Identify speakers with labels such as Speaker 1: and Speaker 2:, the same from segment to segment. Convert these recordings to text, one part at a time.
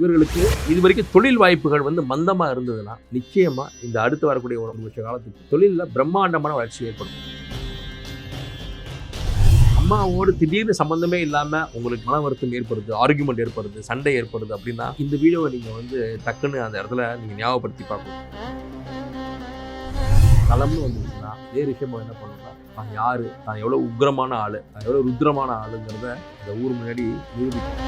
Speaker 1: இவர்களுக்கு இது வரைக்கும் தொழில் வாய்ப்புகள் வந்து மந்தமாக இருந்ததுன்னா நிச்சயமாக இந்த அடுத்து வரக்கூடிய ஒரு வருஷ காலத்துக்கு தொழிலில் பிரம்மாண்டமான வளர்ச்சி ஏற்படும். அம்மாவோடு திடீர்னு சம்மந்தமே இல்லாமல் உங்களுக்கு மன வருத்தம் ஏற்படுது ஆர்குமெண்ட் ஏற்படுது சண்டை ஏற்படுது அப்படின்னா இந்த வீடியோவை நீங்கள் வந்து டக்குன்னு அந்த இடத்துல நீங்கள் ஞாபகப்படுத்தி பார்க்கணும். களம்னு வந்துச்சுன்னா அதே விஷயமா என்ன பண்ணலாம் தான் யாரு? தான் எவ்வளோ உக்ரமான ஆள்? தான் எவ்வளோ ருத்ரமான ஆளுங்கிறத இந்த ஊர் முன்னாடி நிரூபிக்கணும்.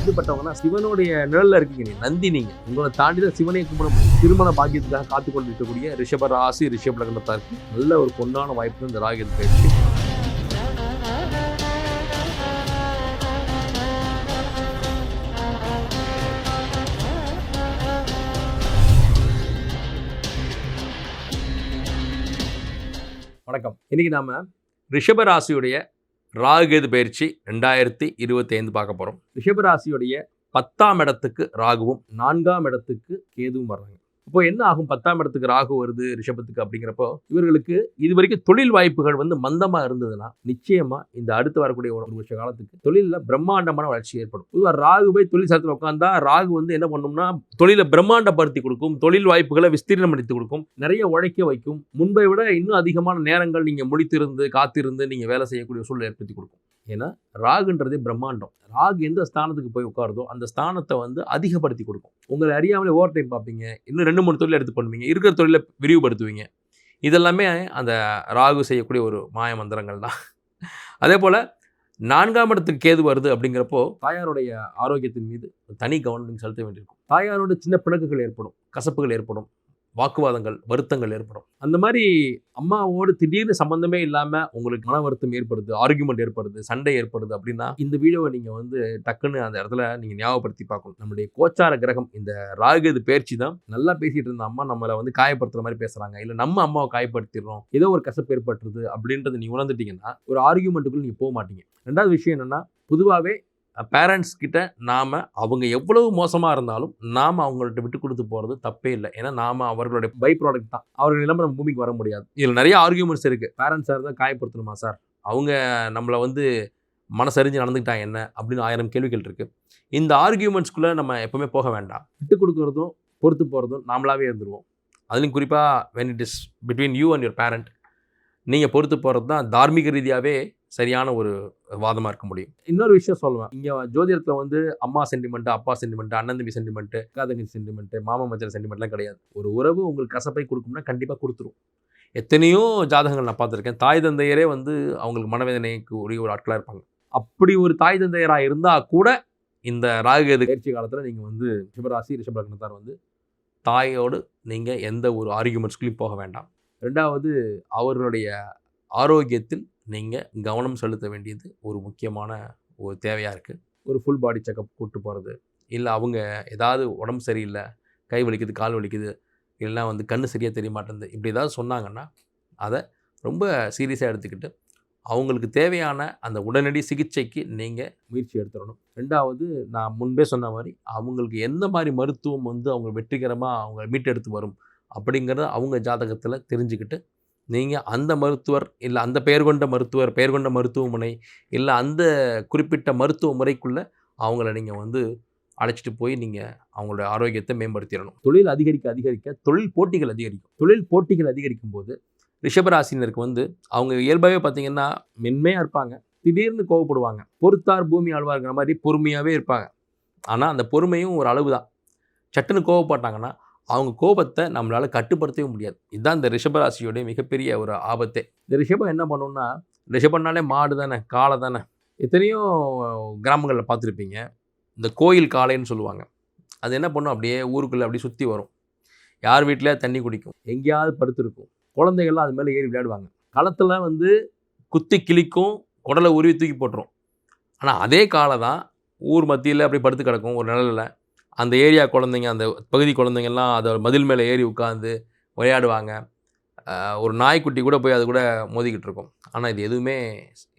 Speaker 1: எப்படிப்பட்டவங்கன்னா சிவனுடைய நிழல்ல இருக்கீங்க. நீ நந்தி நீங்க. உங்களை தாண்டி தான் சிவனை கும்பிடும் திருமண பாக்கியத்துக்காக காத்து கொண்டு இருக்கக்கூடிய ரிஷப ராசி ரிஷப லக்னத்தாருக்கு நல்ல ஒரு பொன்னான வாய்ப்பு இந்த ராகியது பயிற்சி. வணக்கம். இன்னைக்கு நாம ரிஷபராசியுடைய ராகுகேது பயிற்சி ரெண்டாயிரத்தி இருபத்தி ஐந்து பார்க்க போகிறோம் ரிஷபராசியுடைய பத்தாம் இடத்துக்கு ராகுவும் நான்காம் இடத்துக்கு கேதுவும் வர்றாங்க. இப்போ என்ன ஆகும்? பத்தாம் இடத்துக்கு ராகு வருது ரிஷபத்துக்கு அப்படிங்கிறப்போ இவர்களுக்கு இது வரைக்கும் தொழில் வாய்ப்புகள் வந்து மந்தமாக இருந்ததுன்னா நிச்சயமாக இந்த அடுத்து வரக்கூடிய ஒரு வருஷ காலத்துக்கு தொழிலில் பிரம்மாண்டமான வளர்ச்சி ஏற்படும். பொதுவாக ராகு போய் தொழில் சாரத்தில் உட்காந்தா ராகு வந்து என்ன பண்ணும்னா தொழிலை பிரம்மாண்டப்படுத்தி கொடுக்கும் தொழில் வாய்ப்புகளை விஸ்தீர்ணம் அடித்து கொடுக்கும் நிறைய உழைக்க வைக்கும் முன்பை விட இன்னும் அதிகமான நேரங்கள் நீங்கள் முடித்திருந்து காத்திருந்து நீங்கள் வேலை செய்யக்கூடிய சூழல் ஏற்படுத்தி கொடுக்கும். ஏன்னா ராகுன்றதே பிரம்மாண்டம். ராகு எந்த ஸ்தானத்துக்கு போய் உட்காருதோ அந்த ஸ்தானத்தை வந்து அதிகப்படுத்தி கொடுக்கும். உங்களை அறியாமலே ஓவர் டைம் பார்ப்பீங்க. இன்னும் ரெண்டு மூணு தொழில் எடுத்து பண்ணுவீங்க. இருக்கிற தொழிலை விரிவுபடுத்துவீங்க. இதெல்லாமே அந்த ராகு செய்யக்கூடிய ஒரு மாய மந்திரங்கள் தான். அதே போல் நான்காம் இடத்துக்கு கேது வருது அப்படிங்கிறப்போ தாயாருடைய ஆரோக்கியத்தின் மீது தனி கவனம் செலுத்த வேண்டியிருக்கும். தாயாரோட சின்ன பிணக்குகள் ஏற்படும். கசப்புகள் ஏற்படும். வாக்குவாதங்கள் வருத்தங்கள் ஏற்படும். அந்த மாதிரி அம்மாவோடு திடீர்னு சம்மந்தமே இல்லாமல் உங்களுக்கு மன வருத்தம் ஏற்படுது ஆர்குமெண்ட் ஏற்படுது சண்டை ஏற்படுது அப்படின்னா இந்த வீடியோவை நீங்கள் வந்து டக்குன்னு அந்த இடத்துல நீங்கள் ஞாபகப்படுத்தி பார்க்கணும். நம்முடைய கோச்சார கிரகம் இந்த ராகுது பயிற்சி தான். நல்லா பேசிகிட்டு இருந்த அம்மா நம்மளை வந்து காயப்படுத்துகிற மாதிரி பேசுகிறாங்க இல்லை நம்ம அம்மாவை காயப்படுத்திடுறோம். ஏதோ ஒரு கசப்பு ஏற்பட்டுருது அப்படின்றத நீங்கள் உணர்ந்துட்டீங்கன்னா ஒரு ஆர்குமெண்ட்டுக்குள்ளே நீங்கள் போக மாட்டீங்க. ரெண்டாவது விஷயம் என்னென்னா பொதுவாகவே பேரண்ட்ஸ் கிட்ட நாம் அவங்க எவ்வளவு மோசமாக இருந்தாலும் நாம் அவங்கள்ட்ட விட்டு கொடுத்து போகிறது தப்பே இல்லை. ஏன்னா நாம் அவர்களுடைய பை ப்ராடக்ட் தான். அவர்கள் இல்லாமல் நம்ம பூமிக்கு வர முடியாது. இதில் நிறைய ஆர்கியூமெண்ட்ஸ் இருக்குது பேரண்ட்ஸாக இருந்தால் காயப்படுத்தணுமா சார் அவங்க நம்மளை வந்து மனசறிஞ்சு நடந்துக்கிட்டாங்க என்ன? அப்படின்னு ஆயிரம் கேள்விகள் இருக்குது இந்த ஆர்கியூமெண்ட்ஸ்குள்ளே நம்ம எப்போவுமே போக வேண்டாம். விட்டு கொடுக்கறதும் பொறுத்து போகிறதும் நாமளாகவே இருந்துருவோம். அதுலேயும் குறிப்பாக when it is between you and your parent நீங்கள் பொறுத்து போகிறது தான் தார்மீக ரீதியாகவே சரியான ஒரு வாதமாக இருக்க முடியும். இன்னொரு விஷயம் சொல்லுவேன். இங்கே ஜோதிடத்தில் வந்து அம்மா சென்டிமெண்ட்டு அப்பா சென்டிமெண்ட்டு அண்ணன் தம்பி சென்டிமெண்ட்டு காதங்கி சென்டிமெண்ட்டு மாமா மச்சர் சென்டிமெண்ட்லாம் கிடையாது. ஒரு உறவு உங்களுக்கு கசப்பை கொடுக்கும்னா கண்டிப்பாக கொடுத்துரும். எத்தனையோ ஜாதகங்கள் நான் பார்த்துருக்கேன். தாய் தந்தையரே வந்து அவங்களுக்கு மனவேதனைக்கு உரிய ஒரு ஆட்களாக இருப்பாங்க. அப்படி ஒரு தாய் தந்தையராக இருந்தால் கூட இந்த ராகுகேது பயிற்சி காலத்தில் நீங்கள் வந்து ரிஷபராசி ரிஷபலக்னத்தார் வந்து தாயோடு நீங்கள் எந்த ஒரு ஆர்கியூமெண்ட்ஸ்குள்ளேயும் போக வேண்டாம். ரெண்டாவது அவர்களுடைய ஆரோக்கியத்தில் நீங்கள் கவனம் செலுத்த வேண்டியது ஒரு முக்கியமான ஒரு தேவையாக இருக்குது ஒரு ஃபுல் பாடி செக்கப் கூட்டு போகிறது இல்லை அவங்க ஏதாவது உடம்பு சரியில்லை கை வலிக்குது கால் வலிக்குது இல்லைன்னா வந்து கண்ணு சரியாக தெரிய மாட்டேங்குது இப்படி ஏதாவது சொன்னாங்கன்னா அதை ரொம்ப சீரியஸாக எடுத்துக்கிட்டு அவங்களுக்கு தேவையான அந்த உடனடி சிகிச்சைக்கு நீங்கள் முயற்சி எடுத்துடணும். ரெண்டாவது நான் முன்பே சொன்ன மாதிரி அவங்களுக்கு எந்த மாதிரி மருத்துவம் வந்து அவங்க வெற்றிகரமாக அவங்க மீட்டெடுத்து வரும் அப்படிங்கிறத அவங்க ஜாதகத்தில் தெரிஞ்சுக்கிட்டு நீங்கள் அந்த மருத்துவர் இல்லை அந்த பெயர் கொண்ட மருத்துவர் பெயர் கொண்ட மருத்துவமனை இல்லை அந்த குறிப்பிட்ட மருத்துவ முறைக்குள்ளே அவங்கள நீங்கள் வந்து அழைச்சிட்டு போய் நீங்கள் அவங்களோட ஆரோக்கியத்தை மேம்படுத்திடணும். தொழில் அதிகரிக்க அதிகரிக்க தொழில் போட்டிகள் அதிகரிக்கும். தொழில் போட்டிகள் அதிகரிக்கும் போது ரிஷபராசினருக்கு வந்து அவங்க இயல்பாகவே பார்த்தீங்கன்னா மென்மையாக இருப்பாங்க. திடீர்னு கோவப்படுவாங்க. பொறுத்தார் பூமி ஆழ்வார்ங்கிற மாதிரி பொறுமையாகவே இருப்பாங்க. ஆனால் அந்த பொறுமையும் ஒரு அளவு தான் சட்டுன்னு கோவப்பட்டாங்கன்னா அவங்க கோபத்தை நம்மளால் கட்டுப்படுத்தவே முடியாது. இதுதான் இந்த ரிஷபராசியோடைய மிகப்பெரிய ஒரு ஆபத்தே. இந்த ரிஷபம் என்ன பண்ணும்னா ரிஷபம்னாலே மாடு தானே காளை தானே. எத்தனையோ கிராமங்களில் பார்த்துருப்பீங்க. இந்த கோயில் காளைன்னு சொல்லுவாங்க. அது என்ன பண்ணும்? அப்படியே ஊருக்குள்ளே அப்படியே சுற்றி வரும். யார் வீட்டிலே தண்ணி குடிக்கும்? எங்கேயாவது படுத்துருக்கும் குழந்தைகள்லாம் அது மேலே ஏறி விளையாடுவாங்க. களத்தில் வந்து குத்தி கிழிக்கும் குடலை உருவி தூக்கி போட்டுரும். ஆனால் அதே காலை தான் ஊர் மத்தியில் அப்படி படுத்து கிடக்கும் ஒரு நிழலில். அந்த ஏரியா குழந்தைங்க அந்த பகுதி குழந்தைங்கள்லாம் அதை மதில் மேலே ஏறி உட்காந்து விளையாடுவாங்க. ஒரு நாய்க்குட்டி கூட போய் அது கூட மோதிக்கிட்டு இருக்கும். ஆனால் இது எதுவுமே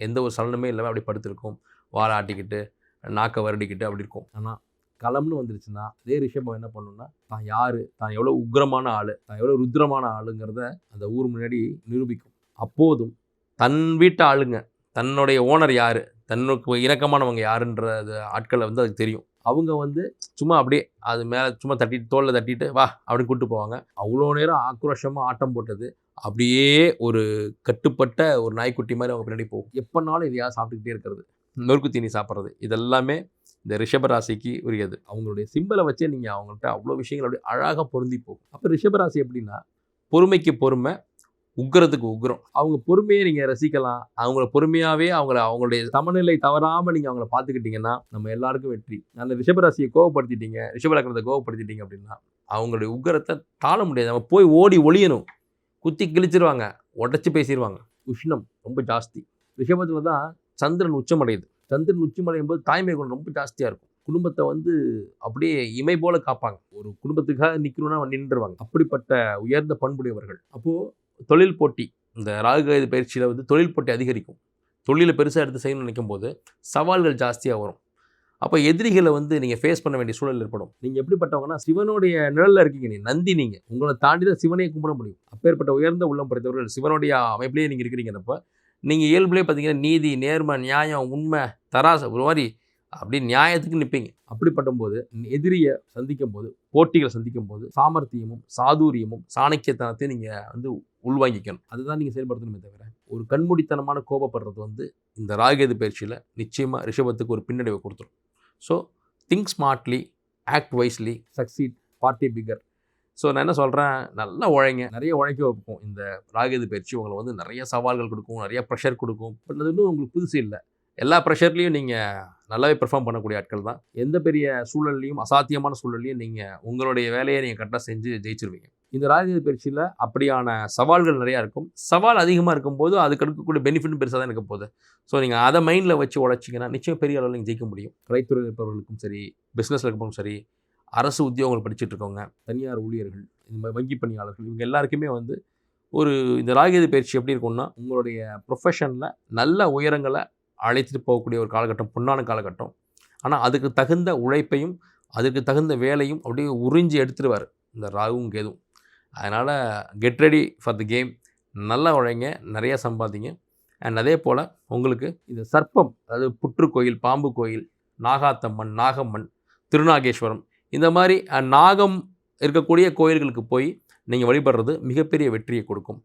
Speaker 1: எந்த ஒரு சலனமே இல்லாமல் அப்படி படுத்திருக்கும். வாழை ஆட்டிக்கிட்டு நாக்கை வருடிக்கிட்டு அப்படி இருக்கும். ஆனால் களம்னு வந்துருச்சுன்னா அதே ரிஷபம் என்ன பண்ணுன்னா தான் யார் தான் எவ்வளோ உக்ரமான ஆள் தான் எவ்வளோ ருத்ரமான ஆளுங்கிறத அந்த ஊர் முன்னாடி நிரூபிக்கும். அப்போதும் தன் வீட்டு ஆளுங்க தன்னுடைய ஓனர் யார் தன்னுக்கு இணக்கமானவங்க யாருன்றது ஆட்களை வந்து அதுக்கு தெரியும். அவங்க வந்து சும்மா அப்படியே அது மேலே சும்மா தட்டிட்டு தோளில் தட்டிட்டு வா அப்படின்னு கூப்பிட்டு போவாங்க. அவ்வளோ நேரம் ஆக்ரோஷமாக ஆட்டம் போட்டது. அப்படியே ஒரு கட்டுப்பட்ட ஒரு நாய்க்குட்டி மாதிரி அவங்க பின்னாடி போகும். எப்போனாலும் இதையாவது சாப்பிட்டுக்கிட்டே இருக்கிறது. நொறுக்கு தீனி சாப்பிட்றது. இதெல்லாமே இந்த ரிஷபராசிக்கு உரியது. அவங்களுடைய சிம்பிளை வச்சே நீங்கள் அவங்கள்ட்ட அவ்வளோ விஷயங்கள் அப்படியே அழகாக பொருந்தி போகும். அப்போ ரிஷபராசி எப்படின்னா பொறுமைக்கு பொறுமை உக்கிறதுக்கு உக்கிரம் அவங்க பொறுமையை நீங்கள் ரசிக்கலாம். அவங்கள பொறுமையாகவே அவங்கள அவங்களுடைய சமநிலை தவறாமல் நீங்கள் அவங்கள பார்த்துக்கிட்டிங்கன்னா நம்ம எல்லாருக்கும் வெற்றி. அந்த ரிஷபராசியை கோவப்படுத்திட்டீங்க ரிஷபலக்கணத்தை கோவப்படுத்திட்டீங்க அப்படின்னா அவங்களுடைய உக்கிரத்தை தாழ முடியாது. நம்ம போய் ஓடி ஒளியணும். குத்தி கிழிச்சிருவாங்க. உடச்சி பேசிடுவாங்க உஷ்ணம் ரொம்ப ஜாஸ்தி. ரிஷபத்தில் தான் சந்திரன் உச்சமடையுது. சந்திரன் உச்சமடையும் போது தாய்மை குணம் ரொம்ப ஜாஸ்தியாக இருக்கும். குடும்பத்தை வந்து அப்படியே இமை போல காப்பாங்க. ஒரு குடும்பத்துக்காக நிற்கணும்னா நின்றுவாங்க அப்படிப்பட்ட உயர்ந்த பண்புடையவர்கள். அப்போது தொழில் போட்டி இந்த ராகுகேது பயிற்சியில் வந்து தொழில் போட்டி அதிகரிக்கும். தொழிலை பெருசாக எடுத்து செய்யணும்னு நினைக்கும் போது சவால்கள் ஜாஸ்தியாக வரும். அப்போ எதிரிகளை வந்து நீங்கள் ஃபேஸ் பண்ண வேண்டிய சூழல் ஏற்படும். நீங்கள் எப்படிப்பட்டவங்கன்னா சிவனுடைய நிழலில் இருக்கீங்க நீ நந்தி நீங்கள் உங்களை தாண்டி தான் சிவனையை கும்பிட முடியும். அப்பேற்பட்ட உயர்ந்த உள்ளம் படைத்தவர்கள் சிவனுடைய அமைப்பிலேயே நீங்கள் இருக்கிறீங்கிறப்ப நீங்கள் இயல்புலேயே பார்த்தீங்கன்னா நீதி நேர்மை நியாயம் உண்மை தராச ஒரு மாதிரி அப்படி நியாயத்துக்கு நிற்பீங்க அப்படிப்பட்ட போது எதிரியை சந்திக்கும் போது போட்டிகளை சந்திக்கும் போது சாமர்த்தியமும் சாதுரியமும் சாணக்கியத்தனத்தையும் நீங்கள் வந்து உள்வாங்கிக்கணும். அதுதான் நீங்கள் செயல்படுத்தணுமே தவிர ஒரு கண்மூடித்தனமான கோபப்படுறது வந்து இந்த ராகேது பயிற்சியில் நிச்சயமாக ரிஷபத்துக்கு ஒரு பின்னடைவை கொடுத்துரும். So think smartly act wisely succeed party figure so நான் என்ன சொல்கிறேன் நல்லா உழைங்க. நிறைய உழைக்க வைப்போம். இந்த ராகேது பயிற்சி உங்களை வந்து நிறைய சவால்கள் கொடுக்கும் நிறைய ப்ரெஷர் கொடுக்கும். பட் அது இன்னும் உங்களுக்கு புதுசு இல்லை. எல்லா ப்ரெஷர்லேயும் நீங்கள் நல்லாவே பெர்ஃபார்ம் பண்ணக்கூடிய ஆட்கள் தான். எந்த பெரிய சூழல்லையும் அசாத்தியமான சூழல்லையும் நீங்கள் உங்களுடைய வேலையை நீங்கள் கரெக்டாக செஞ்சு ஜெயிச்சிருவீங்க. இந்த ராஜ்ய பயிற்சியில் அப்படியான சவால்கள் நிறையா இருக்கும். சவால் அதிகமாக இருக்கும்போது அதுக்கு எடுக்கக்கூடிய பெனிஃபிட்டும் பெருசாக தான் இருக்க போகுது. ஸோ நீங்கள் அதை மைண்டில் வச்சு உழைச்சிங்கன்னா நிச்சயம் பெரிய அளவில் நீங்கள் ஜெயிக்க முடியும். கலைத்துறையில் இருப்பவர்களுக்கும் சரி பிஸ்னஸில் இருப்பவங்களும் சரி அரசு உத்தியோகங்கள் படிச்சுட்டு இருக்கவங்க தனியார் ஊழியர்கள் இந்த மாதிரி வங்கி பணியாளர்கள் இவங்க எல்லாருக்குமே வந்து ஒரு இந்த ராகேது பயிற்சி எப்படி இருக்கும்னா உங்களுடைய ப்ரொஃபஷனில் நல்ல உயரங்களை அழைத்துட்டு போகக்கூடிய ஒரு காலகட்டம் பொன்னான காலகட்டம். ஆனால் அதுக்கு தகுந்த உழைப்பையும் அதுக்கு தகுந்த வேலையும் அப்படியே உறிஞ்சி எடுத்துருவார் இந்த ராகுவும் கேதுவும். அதனால் get ready for the game நல்லா உழைங்க நிறையா சம்பாதிங்க. அண்ட் அதே போல் உங்களுக்கு இந்த சர்ப்பம் அதாவது புற்று கோயில் பாம்பு கோயில் நாகாத்தம்மன் நாகம்மன் திருநாகேஸ்வரம் இந்த மாதிரி நாகம் இருக்கக்கூடிய கோயில்களுக்கு போய் நீங்கள் வழிபடுறது மிகப்பெரிய வெற்றியை கொடுக்கும்.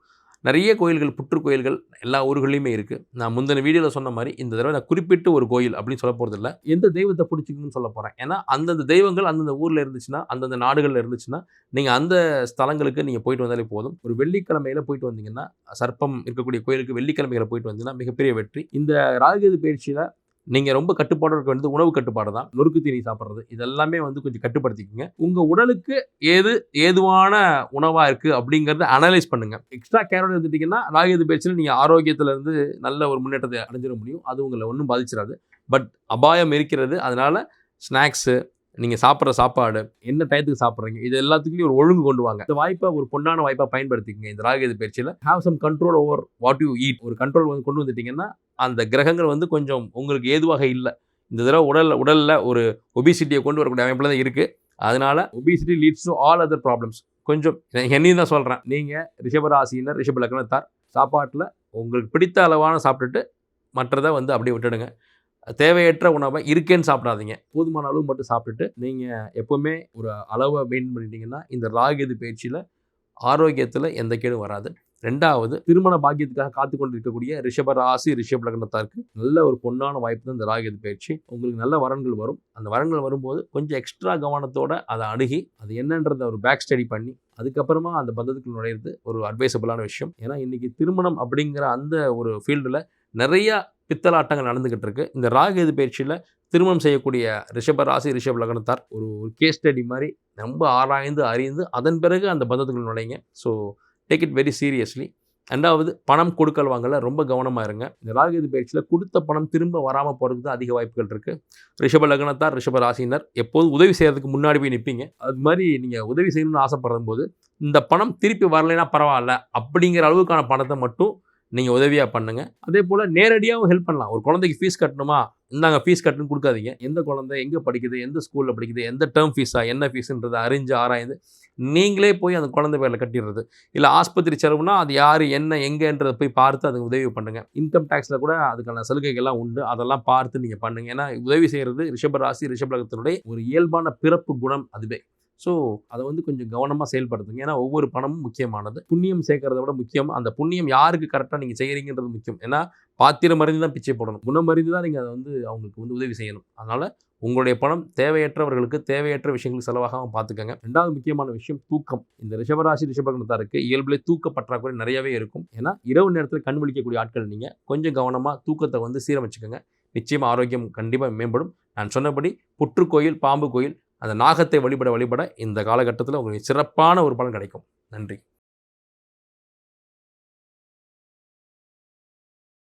Speaker 1: நிறைய கோயில்கள் புற்று கோயில்கள் எல்லா ஊர்கள்லையுமே இருக்குது நான் முந்தின வீடியோவில் சொன்ன மாதிரி இந்த தடவை நான் குறிப்பிட்டு ஒரு கோயில் அப்படின்னு சொல்ல போகிறது இல்லை எந்த தெய்வத்தை பிடிச்சிக்கணும்னு சொல்ல போகிறேன் ஏன்னா அந்தந்த தெய்வங்கள் அந்தந்த ஊரில் இருந்துச்சுன்னா அந்தந்த நாடுகளில் இருந்துச்சுன்னா நீங்கள் அந்த ஸ்தலங்களுக்கு நீங்கள் போயிட்டு வந்தாலே போதும். ஒரு வெள்ளிக்கிழமையில் போயிட்டு வந்தீங்கன்னா சர்ப்பம் இருக்கக்கூடிய கோயிலுக்கு வெள்ளிக்கிழமைகளை போயிட்டு வந்தீங்கன்னா மிகப்பெரிய வெற்றி. இந்த ராகுகேது பயிற்சியில் நீங்கள் ரொம்ப கட்டுப்பாடு இருக்க வேண்டியது உணவு கட்டுப்பாடு தான். நொறுக்கு தீனி சாப்பிட்றது இதெல்லாமே வந்து கொஞ்சம் கட்டுப்படுத்திக்கங்க. உங்கள் உடலுக்கு ஏது ஏதுவான உணவாக இருக்குது அப்படிங்கிறத அனலைஸ் பண்ணுங்கள் எக்ஸ்ட்ரா கேரோட எடுத்துட்டிங்கன்னா ராகுகேது பேச்சில் நீங்கள் ஆரோக்கியத்திலேருந்து நல்ல ஒரு முன்னேற்றத்தை அடைஞ்சிட முடியும். அது உங்களை ஒன்றும் பாதிச்சிடாது பட் அபாயம் இருக்கிறது. அதனால் ஸ்நாக்ஸு நீங்கள் சாப்பிட்ற சாப்பாடு என்ன டயத்துக்கு சாப்பிட்றீங்க இது எல்லாத்துக்குலையும் ஒரு ஒழுங்கு கொண்டு வாங்க. இந்த வாய்ப்பை ஒரு பொன்னான வாய்ப்பாக பயன்படுத்திக்கங்க. இந்த ராகேது பயிற்சியில் have some control over what you eat ஒரு கண்ட்ரோல் வந்து கொண்டு வந்துட்டிங்கன்னா அந்த கிரகங்கள் வந்து கொஞ்சம் உங்களுக்கு ஏதுவாக இல்லை. இந்த தடவை உடல் உடலில் ஒரு ஒபிசிட்டியை கொண்டு வரக்கூடிய அமைப்பில் தான் இருக்குது அதனால் obesity leads to all other problems கொஞ்சம் என்னையும் தான் சொல்கிறேன் நீங்கள் ரிஷபராசினர் ரிஷப லக்னத்தார் சாப்பாட்டில் உங்களுக்கு பிடித்த அளவான சாப்பிட்டுட்டு மற்றதை வந்து அப்படியே விட்டுடுங்க. தேவையற்ற உணவை இருக்கேன்னு சாப்பிடாதீங்க. போதுமான அளவு மட்டும் சாப்பிட்டுட்டு நீங்கள் எப்போவுமே ஒரு அளவை மெயின் பண்ணிட்டீங்கன்னா இந்த ராகேது பயிற்சியில் ஆரோக்கியத்தில் எந்த கேடும் வராது. ரெண்டாவது திருமண பாக்கியத்துக்காக காத்து கொண்டு இருக்கக்கூடிய ரிஷப ராசி ரிஷப் லக்னத்தாருக்கு நல்ல ஒரு பொன்னான வாய்ப்பு தான் இந்த ராகேது பயிற்சி. உங்களுக்கு நல்ல வரன்கள் வரும். அந்த வரன்கள் வரும்போது கொஞ்சம் எக்ஸ்ட்ரா கவனத்தோட அதை அணுகி அது என்னன்றதை ஒரு பேக் ஸ்டடி பண்ணி அதுக்கப்புறமா அந்த பந்தத்துக்குள் நுழையிறது ஒரு அட்வைசபிளான விஷயம். ஏன்னா இன்னைக்கு திருமணம் அப்படிங்கிற அந்த ஒரு ஃபீல்டில் நிறையா பித்தலாட்டங்கள் நடந்துகிட்டு இருக்கு. இந்த ராகேது பயிற்சியில் திருமணம் செய்யக்கூடிய ரிஷப ராசி ரிஷப் லக்னத்தார் ஒரு ஒரு கேஸ் ஸ்டடி மாதிரி ரொம்ப ஆராய்ந்து அறிந்து அதன் பிறகு அந்த பந்தத்துக்குள் நுழைங்க. So take it very seriously ரெண்டாவது பணம் கொடுக்கல் வாங்கல ரொம்ப கவனமாக இருங்க. இந்த ராகேது பயிற்சியில் கொடுத்த பணம் திரும்ப வராமல் போகிறதுக்கு தான் அதிக வாய்ப்புகள் இருக்குது ரிஷப லக்னத்தார் ரிஷப ராசினர் எப்போதும் உதவி செய்கிறதுக்கு முன்னாடி போய் நிற்பீங்க அது மாதிரி நீங்கள் உதவி செய்யணும்னு ஆசைப்படும் போது இந்த பணம் திருப்பி வரலைன்னா பரவாயில்ல. அப்படிங்கிற அளவுக்கான பணத்தை மட்டும் நீங்கள் உதவியாக பண்ணுங்கள் அதே போல் நேரடியாகவும் ஹெல்ப் பண்ணலாம். ஒரு குழந்தைக்கு ஃபீஸ் கட்டணுமா? இந்தாங்க ஃபீஸ் கட்டுன்னு கொடுக்காதீங்க. எந்த குழந்தை எங்கே படிக்குது எந்த ஸ்கூலில் படிக்குது எந்த டேர்ம் ஃபீஸா என்ன ஃபீஸுன்றதை அறிஞ்சு ஆராய்ந்து நீங்களே போய் அந்த குழந்தை பேரில் கட்டிடுறது. இல்லை ஆஸ்பத்திரி செலவுனா அது யார் என்ன எங்கேன்றதை போய் பார்த்து அதுக்கு உதவி பண்ணுங்க. இன்கம் டேக்ஸில் கூட அதுக்கான சலுகைகள்லாம் உண்டு. அதெல்லாம் பார்த்து நீங்கள் பண்ணுங்க. ஏன்னா உதவி செய்கிறது ரிஷபராசி ரிஷபலகத்தினுடைய ஒரு இயல்பான பிறப்பு குணம் அதுவே. ஸோ அதை வந்து கொஞ்சம் கவனமாக செயல்படுத்துங்க. ஏன்னா ஒவ்வொரு பணமும் முக்கியமானது. புண்ணியம் சேர்க்கறத விட முக்கியம். அந்த புண்ணியம் யாருக்கு கரெக்டாக நீங்கள் செய்கிறீங்கன்றது முக்கியம். ஏன்னா பாத்திரம் அறிந்து தான் பிச்சை போடணும். குணம் அறிந்து தான் நீங்கள் அதை வந்து அவங்களுக்கு வந்து உதவி செய்யணும். அதனால் உங்களுடைய பணம் தேவையற்றவர்களுக்கு தேவையற்ற விஷயங்களுக்கு செலவாகாமல் பார்த்துக்கங்க. ரெண்டாவது முக்கியமான விஷயம் தூக்கம். இந்த ரிஷபராசி ரிஷபகணத்தாருக்கு இயல்பிலே தூக்க பற்றாக்குறை நிறையவே இருக்கும். ஏன்னா இரவு நேரத்தில் கண் விழிக்கக்கூடிய ஆட்கள் நீங்கள் கொஞ்சம் கவனமாக தூக்கத்தை வந்து சீரமைச்சுக்கோங்க. நிச்சயம் ஆரோக்கியம் கண்டிப்பாக மேம்படும். நான் சொன்னபடி புற்றுக்கோயில் பாம்பு கோயில் அந்த நாகத்தை வழிபட வழிபட இந்த காலகட்டத்தில் உங்களுக்கு சிறப்பான ஒரு பலன் கிடைக்கும். நன்றி.